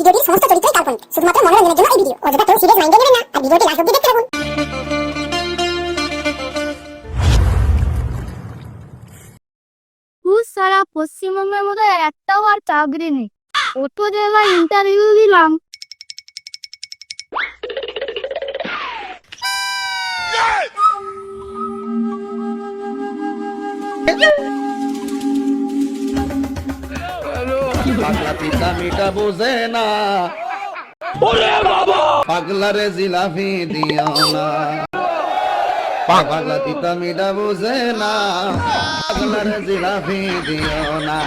ভিডিওটির সমস্ত চরিত্রই কাল্পনিক, শুধুমাত্র মনোরঞ্জনের জন্য এই ভিডিও। অযথা কেউ সিরিয়াস মাইন্ডে নেবেন না, আর ভিডিওটি লাস্ট অব্দি দেখতে থাকুন। সারা পশ্চিমবঙ্গের মতো একটাও আর চাকরি নেই। কত জায়গায় ইন্টারভিউ দিলাম। পাগলা পিতা মিটা বুঝে না। ওরে বাবা। পাগলারে জিলাপি দিও না। পাগলা পিতা মিটা বুঝে না। পাগলারে জিলাপি দিও না।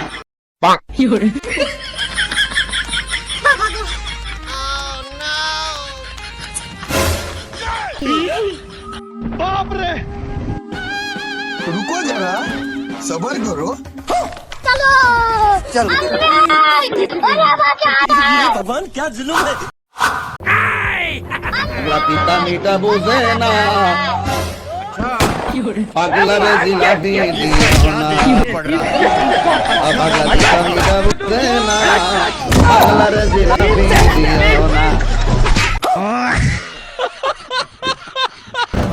বাপরে। রুকো যারা সবার করো। হ্যাঁ। चलो। चलो। भगवान क्या जुलूम है? पिता मीठा बोझे ना पगला रे मीठा बोझे ना पगला रे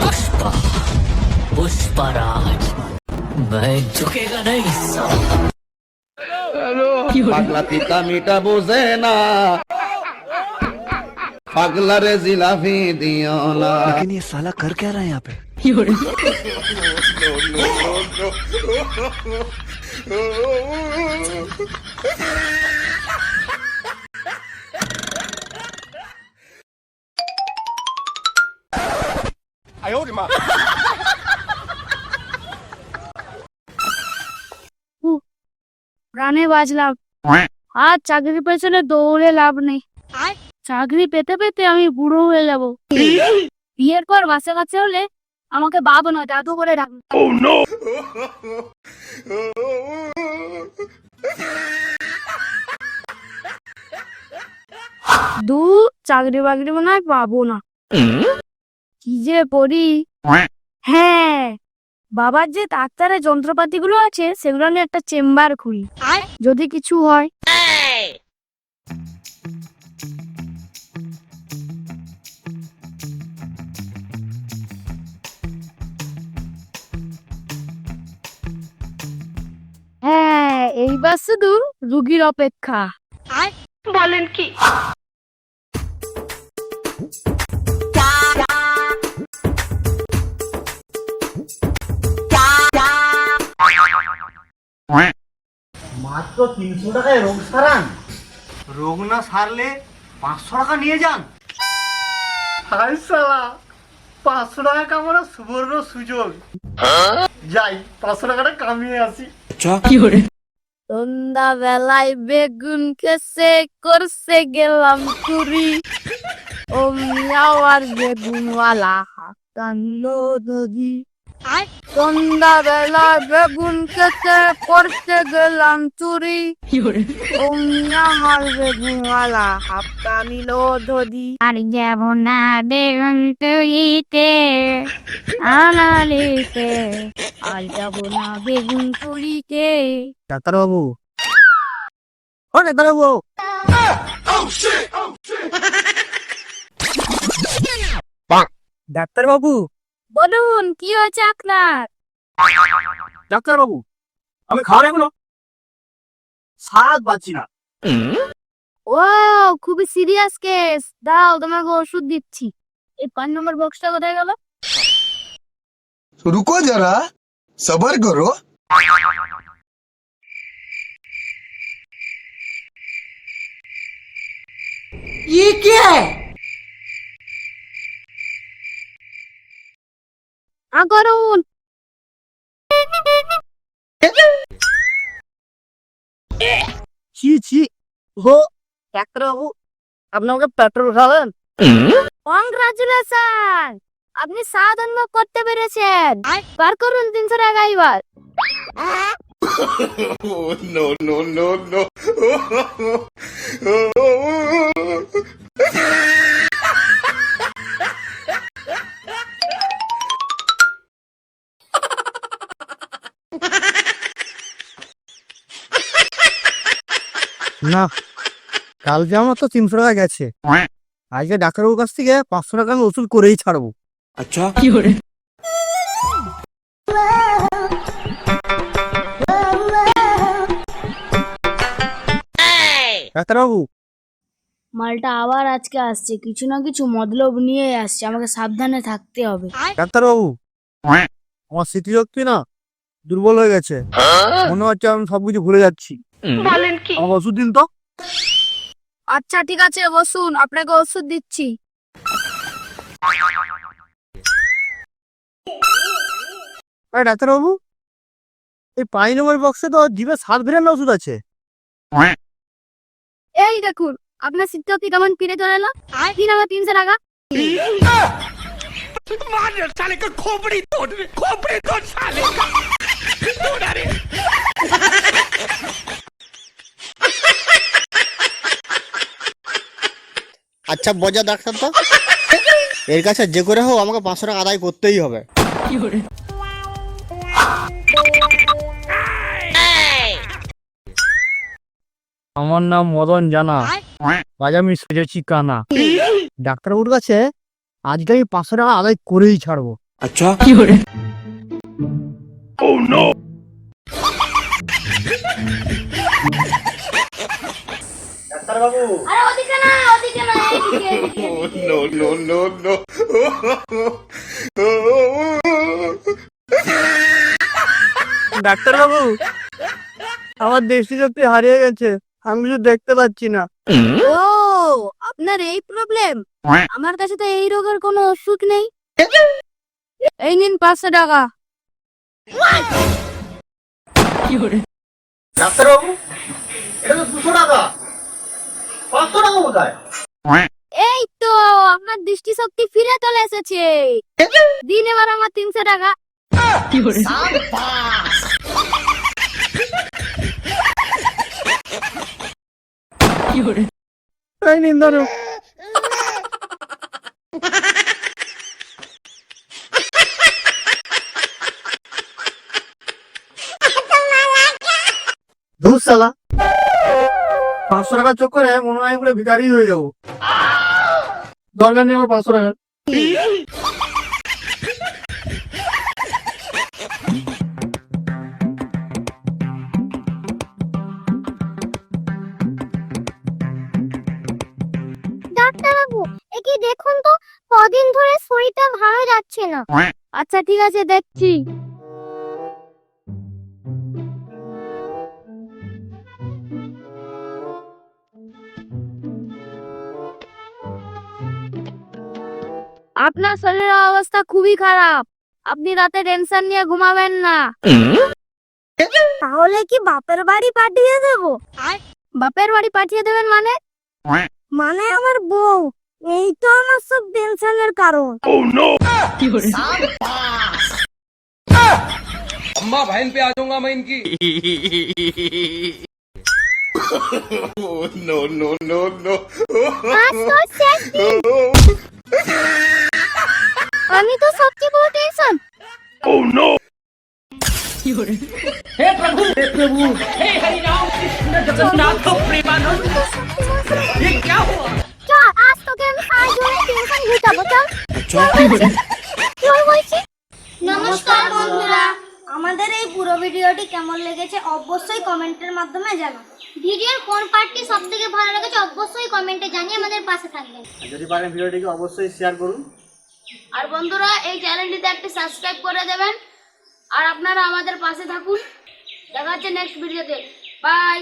पुष्पा पुष्पराज मैं झुकेगा नहीं পাগলা পিতা মিটা বোঝে না পাগলা রে জিলাপি দিও না लेकिन ये साला कर क्या रहा है यहाँ पे প্রাণে বাঁচলাম আর চাকরির পেছনে দৌড়ে লাভ নেই চাকরি পেতে পেতে আমি বুড়ো হয়ে যাব বিয়ের পর বাচ্চা কাছে হলে আমাকে বাবা নয় দাদু করে ডাকবে দু চাকরি বাকরি মনে হয় পাবো না কি যে পড়ি হ্যাঁ বাবার যে ডাক্তারের যন্ত্রপাতিগুলো আছে, সেগুলো নিয়ে একটা চেম্বার খুলি। যদি কিছু হয়। হ্যাঁ এইবার শুধু রুগীর অপেক্ষা। বলেন কি? মাত্র তিনশো টাকায় রোগ সারান। রোগ না সারলে পাঁচশো টাকা নিয়ে যান। হাই সালা পাঁচশো টাকা কামানোর সুবর্ণ সুযোগ। যাই পাঁচশো টাকাটা কামিয়ে আসি। সন্ধ্যা বেলায় বেগুন কেসে করছে গেলাম চুরি। অমনি আবার বেগুনওয়ালা হাঁকান্লো নদী সন্ধ্যা বেলায় বেগুন কেসে করতে গেলাম চুরি। আমার বেগুনওয়ালা হাপ্তা নিল ধদি আর যাব না বেগুন চুরিতে আনালিতে আর যাব না বেগুন চুরিতে। ডাক্তারবাবু ও ডাক্তারবাবু ডাক্তারবাবু। বলুন কি হয়েছে আপনার ডাক্তারবাবু আমি খাওয়ার এগুলো স্বাদ পাচ্ছি না ও খুবই সিরিয়াস কেস দাও তোমাকে ওষুধ দিচ্ছি এই পাঁচ নম্বর বক্সটা কোথায় গেল रुको जरा सबर करो আ করুন ছি ছি। হো ডাক্তারবাবু আপনি আমাকে পেট্রোল খাবেন কংগ্রাচুলেশন আপনি সাধন করতে পেরেছেন। পার করুন তিনশো টাকা এবার। না কালকে আমার তো তিনশো টাকা গেছে। আজকে ডাক্তারবাবুর কাছ থেকে পাঁচশো টাকা আমি ওষুধ করেই ছাড়বো। আচ্ছা। কি করে? ডাক্তারবাবু। মালটা আবার আজকে আসছে কিছু না কিছু মতলব নিয়ে আসছে আমাকে সাবধানে থাকতে হবে। ডাক্তারবাবু আমার স্মৃতিশক্তি না দুর্বল হয়ে গেছে। মনে হচ্ছে আমি সবকিছু ভুলে যাচ্ছি। আমাকে ওষুধ দিন তো। আচ্ছা ঠিক আছে বসুন আপনাকে ওষুধ দিচ্ছি। ডাক্তারবাবু এই পাঁচ নম্বর বক্সে তো জিভে সাত ভেরিয়েন্ট ওষুধ আছে। এই দেখুন আপনার শীতটি কেমন ফিরে চলে এলো? তিন টাকা তিনশো টাকা। আচ্ছা বজা ডাক্তার তো। এর কাছে যে করে হোক আমাকে পাঁচশো টাকা আদায় করতেই হবে। আমার নাম মদন জানা। আজ আমি সেজেছি কানা। ডাক্তারবাবুর কাছে আজকে আমি পাঁচশো টাকা আদায় করেই ছাড়বো। আরে ওদিকে না ওদিকে না এইদিকে, এইদিকে। ডাক্তারবাবু আমার দৃষ্টি শক্তি হারিয়ে গেছে আমি কিছু দেখতে পাচ্ছি না। ও আপনার এই প্রবলেম আমার কাছে তো এই রোগের কোনো ওষুধ নেই। এই নিন পাঁচশো টাকা। ডাক্তারবাবু এটা তো দুশো টাকা। পাঁচশো টাকা কোথায় এই তো আপনার দৃষ্টি শক্তি ফিরে চলে এসেছে। দিন এবার আমার তিনশো টাকা। এই নিন ধরো। পাঁচশো টাকা চোখ করে মনে হয় পুরো ভিকারি হয়ে যাব। দরকার নেই আমার পাঁচশো টাকা। ডাক্তারবাবু একে দেখুন তো? কদিন ধরে শরীরটা ভালো যাচ্ছে না। আচ্ছা ঠিক আছে দেখছি। আপনার শরীরের অবস্থা খুবই খারাপ আপনি রাতে টেনশন নিয়ে ঘুমাবেন না তাহলে কি বাপের বাড়ি পাঠিয়ে দেব বাপের বাড়ি পাঠিয়ে দেবেন মানে মানে আমার বউ এই তো আমার সব টেনশনের কারণ अम्मा बहन पे आ जाऊंगा मैं इनकी আজ তোর শেষ দিন। আমি তো সবচেয়ে বড় টেনশন। চল আজ তোকে আমি সাহায্য করে টেনশন ঘুচাবো চল। চল বলছি। বলছি। নমস্কার বন্ধুরা আমাদের এই পুরো ভিডিওটি কেমন লেগেছে অবশ্যই কমেন্টের মাধ্যমে জানাও ভিডিওর কোন পার্টটি সব থেকে ভালো লেগেছে অবশ্যই কমেন্টে জানিয়ে আমাদের পাশে থাকবেন। যদি পারেন ভিডিওটিকে অবশ্যই শেয়ার করুন। আর বন্ধুরা, এই চ্যানেলটিতে একটি সাবস্ক্রাইব করে দেবেন। আর আপনারা আমাদের পাশে থাকুন। দেখা হচ্ছে নেক্সট ভিডিওতে বাই